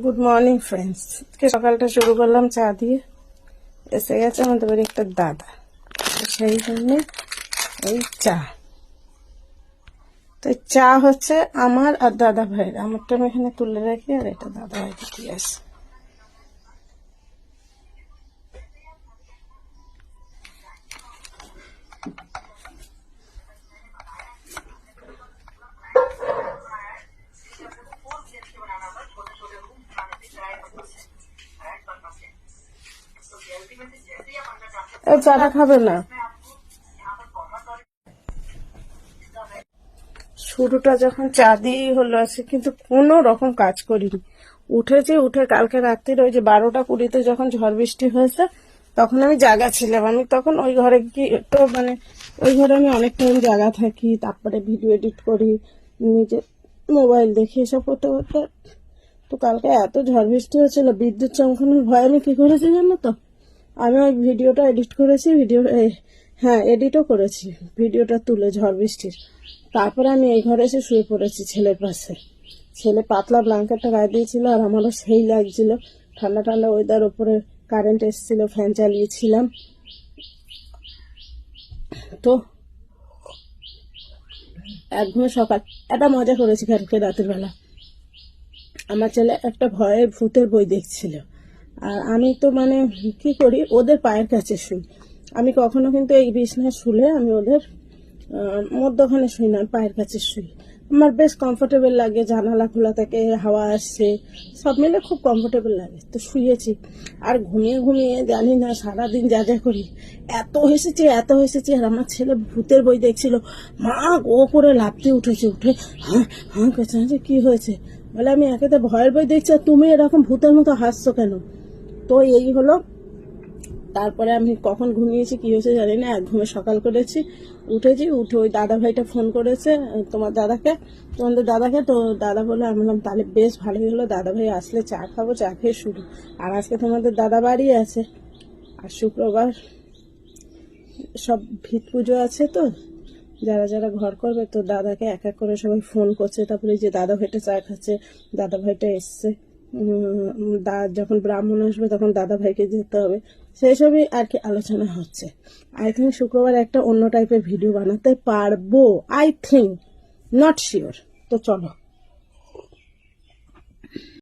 Good morning friends সকালটা শুরু করলাম চা দিয়ে। এসে গেছে আমাদের বাড়ি একটা দাদা। সেই জন্যে এই চা। তো চা হচ্ছে আমার আর দাদা ভাইয়ের। আমারটা আমি এখানে তুলে রাখি আর এটা দাদা ভাইকে দিয়ে আসি এই চাটা খাবে না। শুরুটা যখন চা দিয়েই হলো আছে, কিন্তু কোনো রকম কাজ করিনি। উঠেছি, উঠে কালকে রাত্রির ওই যে বারোটা কুড়িতে যখন ঝড় বৃষ্টি হয়েছে, তখন আমি জাগা ছিলাম। আমি তখন ওই ঘরে কি তো মানে ওই ঘরে আমি অনেক টাইম জাগা থাকি, তারপরে ভিডিও এডিট করি, নিজে মোবাইল দেখি, এসব করতে করতে। তো কালকে এত ঝড় বৃষ্টি হয়েছিল, বিদ্যুৎ চমকানোর ভয় আমি কি করেছি জানো তো? আমি ওই ভিডিওটা এডিট করেছি ভিডিও হ্যাঁ এডিটও করেছি। ভিডিওটা তুলে ঝড় বৃষ্টির। তারপরে আমি এই ঘরে এসে শুয়ে পড়েছি ছেলের পাশে। ছেলে পাতলা ব্ল্যাঙ্কেটটা গায়ে দিয়েছিল আর আমারও সেই লাগছিল। ঠান্ডা ঠান্ডা ওয়েদার ওপরে কারেন্ট এসেছিল ফ্যান চালিয়েছিলাম। তো এক ঘুমে সকাল, একটা মজা করেছি কালকে রাতের বেলা। আমার ছেলে একটা ভয়ে ভূতের বই দেখছিল। আর আমি তো মানে কি করি, ওদের পায়ের কাছে শুই। আমি কখনো কিন্তু এই বিছনায় শুলে আমি ওদের মধ্যখানে শুই না, পায়ের কাছে শুই। আমার বেশ কমফোর্টেবল লাগে, জানালা খোলা থাকে, হাওয়া আসছে, সব মিলে খুব কমফোর্টেবল লাগে। তো শুয়েছি। আর ঘুমিয়ে ঘুমিয়ে জানি না সারাদিন যা যা করি, এত হেসেছি এত হেসেছি। আর আমার ছেলে ভূতের বই দেখছিল। মা ও করে লাফতে উঠেছে, উঠে হ্যাঁ হ্যাঁ করছে। যে কি হয়েছে? বলে, আমি একে তো ভয়ের বই দেখছি, আর তুমি এরকম ভূতের মতো হাসছো কেন? তো এই হলো। তারপরে আমি কখন ঘুমিয়েছি, কি হয়েছে জানি না, এক ঘুমে সকাল করেছি। উঠেছি, উঠে ওই দাদা ভাইটা ফোন করেছে, তোমার দাদাকে। তোমাদের দাদাকে, তো দাদা বলে আমি বললাম, তাহলে বেশ ভালোই হলো, দাদা ভাই আসলে চা খাব, চা খেয়ে শুরু। আর আজকে তোমাদের দাদা বাড়ি আছে, আর শুক্রবার সব ভিত পুজো আছে তো, যারা যারা ঘর করবে, তো দাদাকে এক এক করে সবাই ফোন করছে। তারপরে যে দাদা ভাইটা চা খাচ্ছে, দাদা ভাইটা এসছে। দা যখন ব্রাহ্মণ আসবে তখন দাদা ভাইকে যেতে হবে। সেই সবই আর কি আলোচনা হচ্ছে। আই থিঙ্ক শুক্রবার একটা অন্য টাইপের ভিডিও বানাতে পারব আই থিঙ্ক নট শিওর তো চলো।